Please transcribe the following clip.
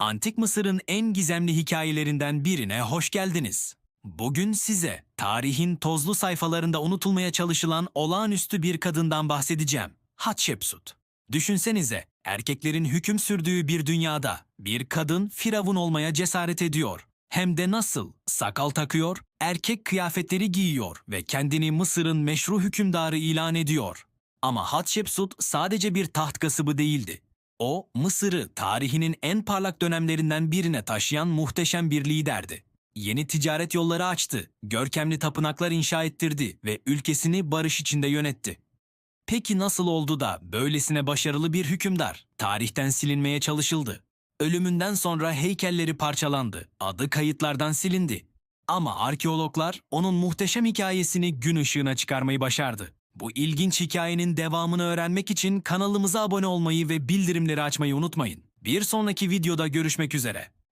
Antik Mısır'ın en gizemli hikayelerinden birine hoş geldiniz. Bugün size tarihin tozlu sayfalarında unutulmaya çalışılan olağanüstü bir kadından bahsedeceğim. Hatshepsut. Düşünsenize, erkeklerin hüküm sürdüğü bir dünyada bir kadın firavun olmaya cesaret ediyor. Hem de nasıl? Sakal takıyor, erkek kıyafetleri giyiyor ve kendini Mısır'ın meşru hükümdarı ilan ediyor. Ama Hatshepsut sadece bir taht kasıbı değildi. O, Mısır'ı tarihinin en parlak dönemlerinden birine taşıyan muhteşem bir liderdi. Yeni ticaret yolları açtı, görkemli tapınaklar inşa ettirdi ve ülkesini barış içinde yönetti. Peki nasıl oldu da böylesine başarılı bir hükümdar tarihten silinmeye çalışıldı? Ölümünden sonra heykelleri parçalandı, adı kayıtlardan silindi. Ama arkeologlar onun muhteşem hikayesini gün ışığına çıkarmayı başardı. Bu ilginç hikayenin devamını öğrenmek için kanalımıza abone olmayı ve bildirimleri açmayı unutmayın. Bir sonraki videoda görüşmek üzere.